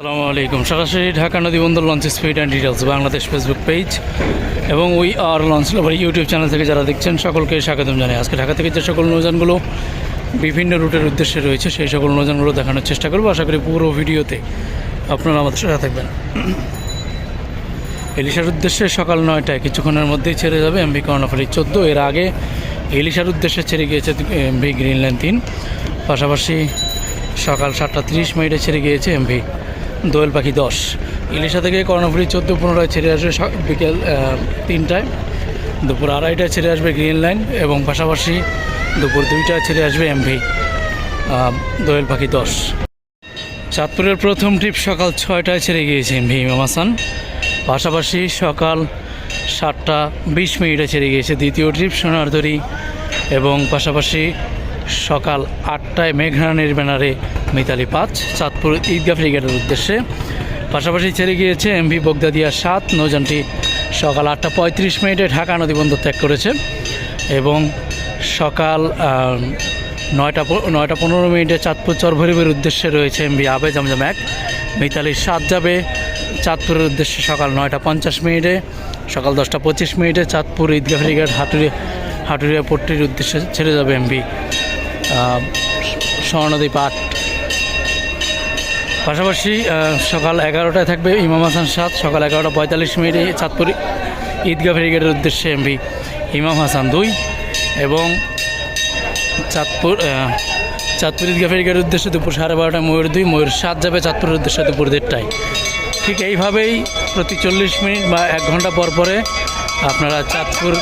আসসালামু আলাইকুম। সরাসরি ঢাকা নদী বন্দর launch speed and details Bangladesh Facebook page এবং we are launch lover YouTube channel থেকে যারা দেখছেন, সকলকে স্বাগতম জানাই। আজকে ঢাকা থেকে যে সকল নৌযানগুলো বিভিন্ন রুটের উদ্দেশ্যে রয়েছে, সেই সকল নৌযানগুলো দেখানোর চেষ্টা করব। আশা করি পুরো ভিডিওতে আপনারা আমাদের সাথে থাকবেন। এলিশার উদ্দেশ্যে সকাল নয়টায় কিছুক্ষণের মধ্যেই ছেড়ে যাবে এমভি কর্ণফারি চোদ্দ। এর আগে এলিশার উদ্দেশ্যে ছেড়ে গিয়েছে এমভি গ্রিনল্যান্ড তিন। পাশাপাশি সকাল সাতটা তিরিশ মিনিটে ছেড়ে গিয়েছে এমভি দোয়েল পাখি দশ। ইলিশা থেকে কর্ণফুলি চোদ্দ, পনেরোয় ছেড়ে আসবে বিকেল তিনটায়। দুপুর আড়াইটায় ছেড়ে আসবে গ্রিন লাইন এবং পাশাপাশি দুপুর দুইটায় ছেড়ে আসবে এমভি। দোয়েল পাখি দশ। চাঁদপুরের প্রথম ট্রিপ সকাল ছয়টায় ছেড়ে গিয়েছে এমভি ইমাম হাসান। পাশাপাশি সকাল সাতটা বিশ মিনিটে ছেড়ে গিয়েছে দ্বিতীয় ট্রিপ সোনারদরি এবং পাশাপাশি সকাল আটটায় মেঘরানের ব্যানারে মিতালি পাঁচ চাঁদপুর ঈদগাহ ব্রিগেডের উদ্দেশ্যে। পাশাপাশি ছেড়ে গিয়েছে এমভি বগদাদিয়া সাত, নৌযানটি সকাল আটটা পঁয়ত্রিশ মিনিটে ঢাকা নদীবন্দর ত্যাগ করেছে এবং সকাল নয়টা নয়টা পনেরো মিনিটে চাঁদপুর চরভরিবের উদ্দেশ্যে রয়েছে এমভি আবে জমজম এক মিতালি সাত যাবে চাঁদপুরের উদ্দেশ্যে সকাল নয়টা পঞ্চাশ মিনিটে, সকাল দশটা পঁচিশ মিনিটে চাঁদপুর ঈদগাহ ব্রিগেড হাটুরিয়া হাটুরিয়া পট্টির উদ্দেশ্যে ছেড়ে যাবে এমভি স্বর্ণদ্বীপ আট। পাশাপাশি সকাল এগারোটায় থাকবে ইমাম হাসান সাত সকাল এগারোটা পঁয়তাল্লিশ মিনিটে চাঁদপুর ঈদগাহ ব্রিগেডের উদ্দেশ্যে এমভি ইমাম হাসান দুই এবং চাঁদপুর চাঁদপুর ঈদগাহ ব্রিগেডের উদ্দেশ্যে দুপুর সাড়ে বারোটায় ময়ূর দুই, ময়ূর সাত যাবে চাঁদপুরের উদ্দেশ্যে দুপুর দেড়টায়। ঠিক এইভাবেই প্রতি চল্লিশ মিনিট বা এক ঘণ্টা পর পরে আপনারা চাঁদপুর,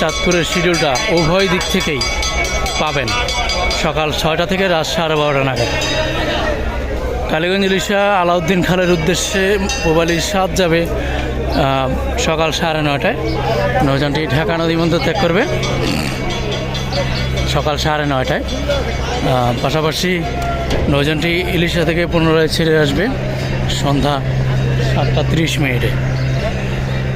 চাঁদপুরের শিডিউলটা উভয় দিক থেকেই পাবেন সকাল ছয়টা থেকে রাত সাড়ে বারোটা নাগাদ। কালীগঞ্জ ইলিশা আলাউদ্দিন খালের উদ্দেশ্যে পোবালি সাত যাবে সকাল সাড়ে নয়টায়। নৌযানটি ঢাকা নদী বন্দর ত্যাগ করবে সকাল সাড়ে নয়টায়। পাশাপাশি নৌযানটি ইলিশা থেকে পুনরায় ছেড়ে আসবে সন্ধ্যা সাতটা তিরিশ মিনিটে।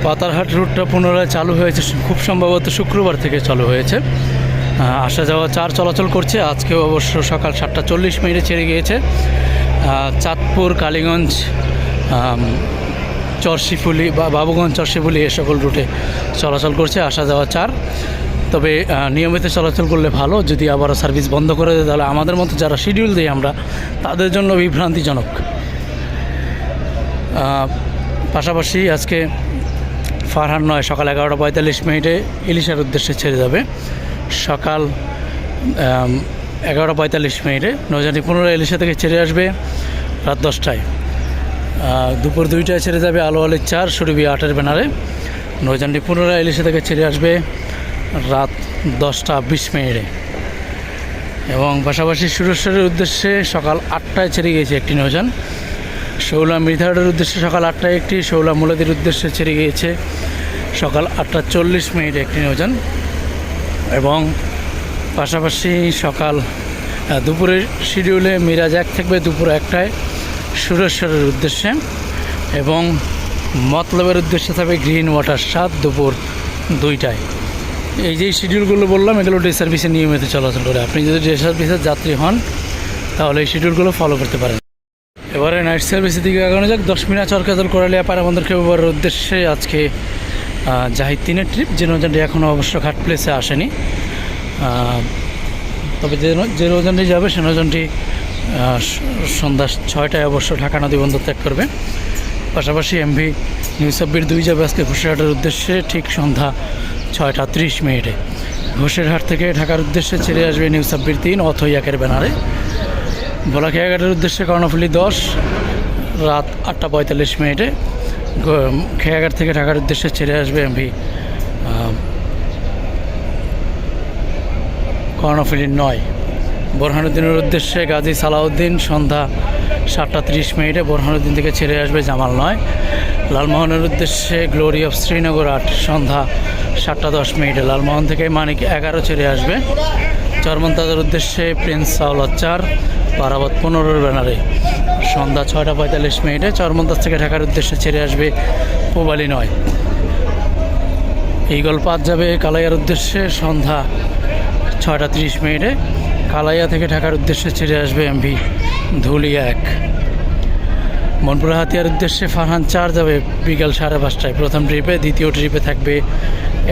পাতারহাট রুটটা পুনরায় চালু হয়েছে, খুব সম্ভবত শুক্রবার থেকে চালু হয়েছে। আসা যাওয়া চার চলাচল করছে, আজকেও অবশ্য সকাল সাতটা চল্লিশ মিনিটে ছেড়ে গিয়েছে। চাঁদপুর, কালীগঞ্জ চরশিফুলি বা বাবুগঞ্জ চরশিফুলি এ সকল রুটে চলাচল করছে, আসা যাওয়া চার। তবে নিয়মিত চলাচল করলে ভালো, যদি আবার সার্ভিস বন্ধ করে দেয়, তাহলে আমাদের মতো যারা শিডিউল দিই আমরা, তাদের জন্য বিভ্রান্তিজনক। পাশাপাশি আজকে ফারহান নয়, সকাল এগারোটা পঁয়তাল্লিশ মিনিটে ইলিশার উদ্দেশ্যে ছেড়ে যাবে। সকাল এগারোটা পঁয়তাল্লিশ মিনিটে। নৌজানি পুনরায় এলিশা থেকে ছেড়ে আসবে রাত দশটায়। দুপুর দুইটায় ছেড়ে যাবে আলো আলির চার সুরবি আটের ব্যানারে। নৌজানটি পুনরায় এলিশা থেকে ছেড়ে আসবে রাত দশটা বিশ মিনিটে। এবং পাশাপাশি সুরেশ্বরের উদ্দেশ্যে সকাল আটটায় ছেড়ে গিয়েছে একটি নৌযান। শৌলা মৃধাড়ের উদ্দেশ্যে সকাল আটটায় একটি, শৌলা মুলাদির উদ্দেশ্যে ছেড়ে গিয়েছে সকাল আটটা চল্লিশ মিনিটে একটি নৌযান। এবং পাশাপাশি সকাল দুপুরের শিডিউলে মিরাজ এক থাকবে দুপুর একটায় সুরেশ্বরের উদ্দেশ্যে এবং মতলবের উদ্দেশ্যে থাকবে গ্রিন ওয়াটার সাত দুপুর দুইটায়। এই যে শিডিউলগুলো বললাম, এগুলো ডে সার্ভিসে নিয়মিত চলাচল করে। আপনি যদি ডে সার্ভিসের যাত্রী হন, তাহলে এই শিডিউলগুলো ফলো করতে পারেন। এবারে নাইট সার্ভিসের দিকে আগানো যাক। দশ মিনিট চরকাদল করালিয়া পারাবন্দর কেবার উদ্দেশ্যে আজকে জাহিদ তিনের ট্রিপ যে নৌজানটি এখনও অবশ্য ঘাট প্লেসে আসেনি। তবে যে যে নৌজানটি যাবে সে স- সন্ধ্যা ছয়টায় অবশ্য ঢাকা নদী বন্দর ত্যাগ করবে। পাশাপাশি এমভি নিউ সাব্বির দুই যাবে আজকে ঘুষেরহাটের উদ্দেশ্যে ঠিক সন্ধ্যা ছয়টা ত্রিশ মিনিটে। ঘুষেরহাট থেকে ঢাকার উদ্দেশ্যে ছেড়ে আসবে নিউ সাব্বির তিন অথইয়াকের ব্যানারে। ভোলা খেয়াঘাটের উদ্দেশ্যে কর্ণফুলি দশ, রাত আটটা পঁয়তাল্লিশ মিনিটে। খেয়াঘাট থেকে ঢাকার উদ্দেশ্যে ছেড়ে আসবে এমভি কর্ণফুলির নয়। বোরহানুদ্দিনের উদ্দেশ্যে গাজী সালাউদ্দিন সন্ধ্যা সাতটা তিরিশ মিনিটে বোরহানুদ্দিন থেকে ছেড়ে আসবে জামাল নয়। লালমোহনের উদ্দেশ্যে গ্লোরি অফ শ্রীনগর আট, সন্ধ্যা সাতটা দশ মিনিটে। লালমোহন থেকে মানিক এগারো ছেড়ে আসবে। চরমন্তাজের উদ্দেশ্যে প্রিন্স সাউলাদ চার, পারাবত পনেরোর ব্যানারে। সন্ধ্যা ছয়টা পঁয়তাল্লিশ মিনিটে চরমন্তাজ থেকে ঢাকার উদ্দেশ্যে ছেড়ে আসবে পোবালি নয়। ইগল পাঁচ যাবে কালাইয়ার উদ্দেশ্যে সন্ধ্যা ছয়টা তিরিশ মিনিটে কালাইয়া থেকে ঢাকার উদ্দেশ্যে ছেড়ে আসবে এমভি ধুলি এক। মনপুরা হাতিয়ার উদ্দেশ্যে ফারহান চার যাবে বিকাল সাড়ে পাঁচটায়। প্রথম ট্রিপে, দ্বিতীয় ট্রিপে থাকবে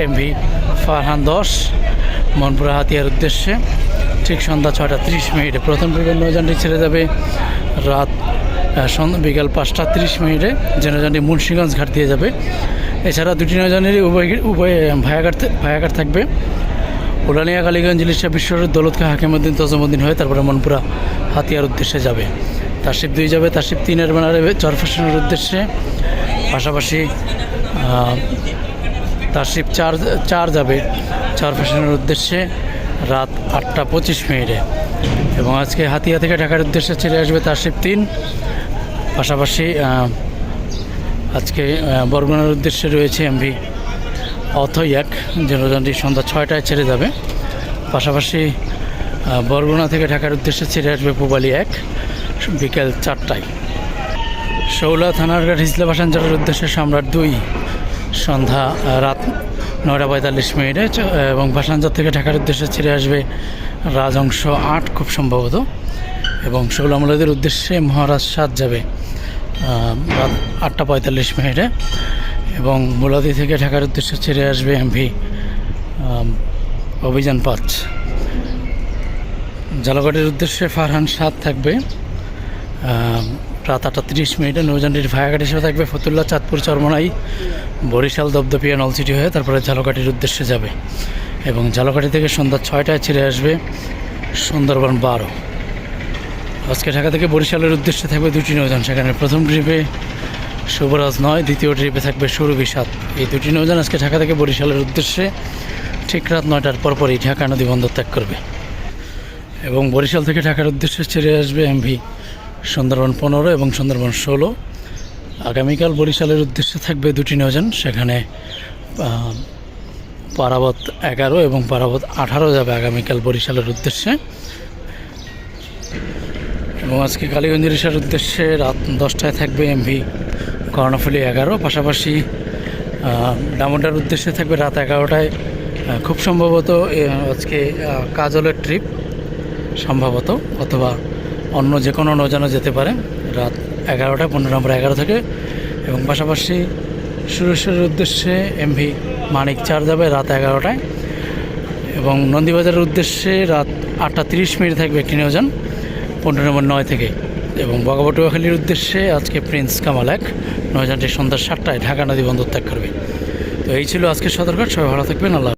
এমভি ফারহান দশ। মনপুরা হাতিয়ার উদ্দেশ্যে ঠিক সন্ধ্যা ছটা তিরিশ মিনিটে। প্রথম ট্রিপে নৌযানটি ছেড়ে যাবে রাত সন্ধ্যা বিকাল পাঁচটা তিরিশ মিনিটে। যে নৌযানটি মুন্সিগঞ্জ ঘাট দিয়ে যাবে। এছাড়া দুটি নৌযানেরই উভয় উভয়, ভায়াঘাট ভায়াঘাট থাকবে। উলানিয়া কালীগঞ্জ ইলিশা বিশ্বরের দৌলতখা হাকিমুদ্দিন তজমুদ্দিন হয়ে তারপরে মনপুরা হাতিয়ার উদ্দেশ্যে যাবে। তাসিফ দুই যাবে তাসিফ তিনের বেনারে চরফেশনের উদ্দেশ্যে। পাশাপাশি তাসিফ চার চার যাবে চর চরফেশনের উদ্দেশ্যে রাত আটটা পঁচিশ মিনিটে। এবং আজকে হাতিয়া থেকে ঢাকার উদ্দেশ্যে ছেড়ে আসবে তাসিফ তিন। পাশাপাশি আজকে বরগুনার উদ্দেশ্যে রয়েছে এমভি অথই এক যে নৌযানটি সন্ধ্যা ছয়টায় ছেড়ে যাবে। পাশাপাশি বরগুনা থেকে ঢাকার উদ্দেশ্যে ছেড়ে আসবে পুবালি এক, বিকেল চারটায়। শৌলা থানারঘাট হিজলা বাসাঞ্চলের উদ্দেশ্যে সম্রাট দুই, সন্ধ্যা রাত নয়টা পঁয়তাল্লিশ মিনিটে এবং বাসাঞ্চল থেকে ঢাকার উদ্দেশ্যে ছেড়ে আসবে রাজংশ আট খুব সম্ভবত, এবং শৌলা মোলাদের উদ্দেশ্যে মহারাজ সাত যাবে। রাত আটটা পঁয়তাল্লিশ মিনিটে। এবং মোলাদি থেকে ঢাকার উদ্দেশ্যে ছেড়ে আসবে এমভি অভিযান পাঁচ। জালাঘাটের উদ্দেশ্যে ফারহান সাত থাকবে। রাত আটটা তিরিশ মিনিটে নৌযানটির ভায়াঘাট হিসেবে থাকবে ফতুল্লা, চাঁদপুর, চরমনাই, বরিশাল দপদপিয়া নলসিটি হয়ে তারপরে ঝালকাঠির উদ্দেশ্যে যাবে। এবং ঝালকাঠি থেকে সন্ধ্যা ছয়টায় ছেড়ে আসবে সুন্দরবন বারো। আজকে ঢাকা থেকে বরিশালের উদ্দেশ্যে থাকবে দুটি নৌযান। সেখানে প্রথম ট্রিপে শুভরাজ নয়, দ্বিতীয় ট্রিপে থাকবে সুরভি সাত। এই দুটি নৌযান আজকে ঢাকা থেকে বরিশালের উদ্দেশ্যে ঠিক রাত নয়টার পরপরই ঢাকা নদী বন্দর ত্যাগ করবে। এবং বরিশাল থেকে ঢাকার উদ্দেশ্যে ছেড়ে আসবে এমভি সুন্দরবন পনেরো এবং সুন্দরবন ষোলো। আগামীকাল বরিশালের উদ্দেশ্যে থাকবে দুটি নৌযান। সেখানে পারাবত এগারো এবং পারাবত আঠারো যাবে আগামীকাল বরিশালের উদ্দেশ্যে। এবং আজকে কালীগঞ্জ রিসার উদ্দেশ্যে রাত দশটায় থাকবে এমভি কর্ণফুলি এগারো। পাশাপাশি ডামোডার উদ্দেশ্যে থাকবে রাত এগারোটায়। খুব সম্ভবত আজকে কাজলের ট্রিপ সম্ভবত, অথবা অন্য যে কোনো নৌজানো যেতে পারে। রাত এগারোটা, পনেরো নম্বর এগারো থেকে। এবং পাশাপাশি সুরেশ্বরের উদ্দেশ্যে এমভি মানিক চার যাবে রাত এগারোটায়। এবং নন্দীবাজারের উদ্দেশ্যে রাত আটটা তিরিশ মিনিট থাকবে একটি নৌযান পনেরো নম্বর নয় থেকে। এবং বগাবটুয়াখালীর উদ্দেশ্যে আজকে প্রিন্স কামাল এক। নৌযানটি সন্ধ্যা সাতটায় ঢাকা নদী বন্দর ত্যাগ করবে। তো এই ছিল আজকের সতর্ক সবাই ভালো থাকবেন। আল্লাহ